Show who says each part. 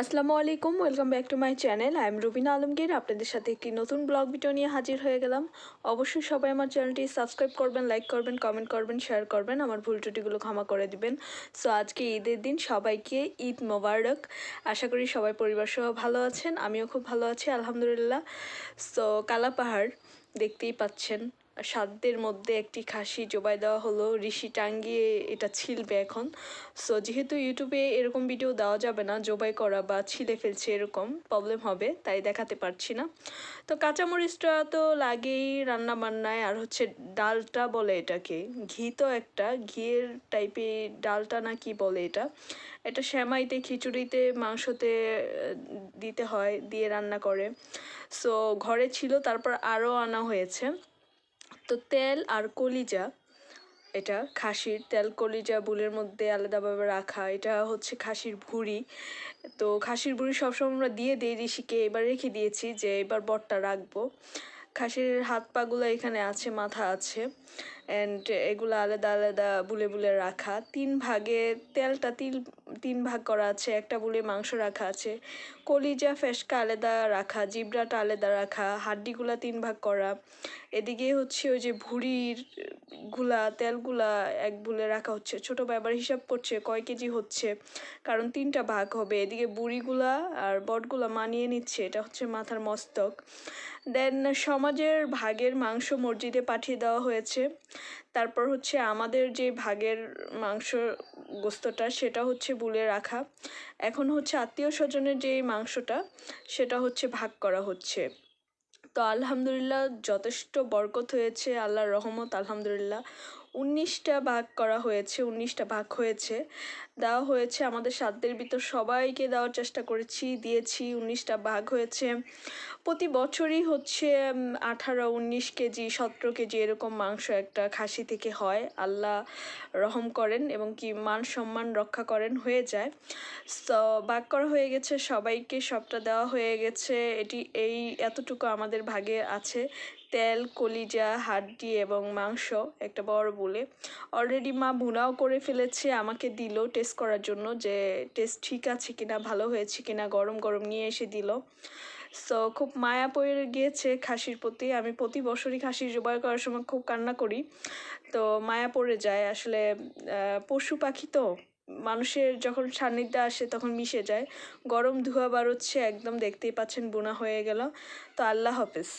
Speaker 1: আসসালামু আলাইকুম, welcome back to my channel. I am Rubina Alamgir, আপনাদের সাথে একটি নতুন ব্লগ ভিডিও নিয়ে হাজির হয়ে গেলাম। অবশ্যই সবাই আমার চ্যানেলটি সাবস্ক্রাইব করবেন, লাইক করবেন, কমেন্ট করবেন, শেয়ার করবেন, আমার ভুল ত্রুটিগুলো ক্ষমা করে দিবেন। সো আজকে ঈদের দিন, সবাইকে ঈদ মোবারক। আশা করি সবাই পরিবার সহ ভালো আছেন, আমিও খুব ভালো আছি, আলহামদুলিল্লাহ। সো কালা পাহাড় দেখতেই পাচ্ছেন। সাধ্যের মধ্যে একটি খাসি জবাই দেওয়া হলো। ঋষি টাঙ্গিয়ে এটা ছিলবে এখন। সো যেহেতু ইউটিউবে এরকম ভিডিও দেওয়া যাবে না, জবাই করা বা ছিলে ফেলছে এরকম প্রবলেম হবে, তাই দেখাতে পারছি না। তো কাঁচামরিচটা তো লাগেই রান্না বান্নায় আর হচ্ছে ডালটা বলে এটাকে। ঘি তো একটা, ঘিয়ের টাইপের ডালটা না কি বলে এটা? এটা শ্যামাইতে, খিচুড়িতে, মাংসতে দিতে হয়, দিয়ে রান্না করে। সো ঘরে ছিল, তারপর আরও আনা হয়েছে। তো তেল আর কলিজা, এটা খাসির তেল, কলিজা, বুলের মধ্যে আলাদাভাবে রাখা, এটা হচ্ছে খাসির ভুঁড়ি। তো খাসির ভুঁড়ি সবসময় আমরা দিয়ে দিই ঋষিকে, এবার রেখে দিয়েছি যে এবার বটটা রাখব। খাসির হাত পাগুলো এখানে আছে, মাথা আছে। অ্যান্ড এগুলো আলাদা আলাদা বুলে বুলে রাখা। তিন ভাগে তেলটা তিন তিন ভাগ করা আছে, একটা বুলে মাংস রাখা আছে। কলিজা, ফেসকা আলাদা রাখা, জিবরাটা আলাদা রাখা, হাড্ডিগুলা তিন ভাগ করা। এদিকে হচ্ছে ওই যে ভুঁড়িরগুলা, তেলগুলা এক বুলে রাখা হচ্ছে। ছোটো ব্যাপার হিসাব করছে, কয় কেজি হচ্ছে, কারণ তিনটা ভাগ হবে। এদিকে বুড়িগুলা আর বটগুলা মানিয়ে নিচ্ছে, এটা হচ্ছে মাথার মস্তক। দেন সমাজের ভাগের মাংস মসজিদে পাঠিয়ে দেওয়া হয়েছে। তারপর হচ্ছে আমাদের যে ভাগের মাংস গোস্তটা, সেটা হচ্ছে বুলে রাখা। এখন হচ্ছে আত্মীয় স্বজনের যে মাংসটা, সেটা হচ্ছে ভাগ করা হচ্ছে। তো আলহামদুলিল্লাহ যথেষ্ট বরকত হয়েছে, আল্লাহর রহমত, আলহামদুলিল্লাহ। উনিশটা ভাগ করা হয়েছে, উনিশটা ভাগ হয়েছে। দেওয়া হয়েছে আমাদের সাধ্যের ভিতর সবাইকে দেওয়ার চেষ্টা করেছি, দিয়েছি, উনিশটা ভাগ হয়েছে। প্রতি বছরই হচ্ছে আঠারো, উনিশ কেজি, সতেরো কেজি এরকম মাংস একটা খাসি থেকে হয়। আল্লাহ রহম করেন এবং কি মান সম্মান রক্ষা করেন, হয়ে যায়। তো ভাগ করা হয়ে গেছে, সবাইকে সবটা দেওয়া হয়ে গেছে। এটি, এই এতটুকু আমাদের ভাগে আছে। তেল, কলিজা, হাড্ডি এবং মাংস, একটা বড় বলে। অলরেডি মা ভুনাও করে ফেলেছে, আমাকে দিল টেস্ট করার জন্য যে টেস্ট ঠিক আছে কিনা, ভালো হয়েছে কিনা, গরম গরম নিয়ে এসে দিল। সো খুব মায়া পড়ে গিয়েছে খাসির প্রতি। আমি প্রতি বছরই খাসির জোগাড় করার সময় খুব কান্না করি। তো মায়া পড়ে যায়, আসলে পশু পাখি তো, মানুষের যখন সান্নিধ্যে আসে তখন মিশে যায়। গরম ধোঁয়া বাড়ছে একদম দেখতেই পাচ্ছেন বোনা হয়ে গেল। তো আল্লাহ হাফেজ।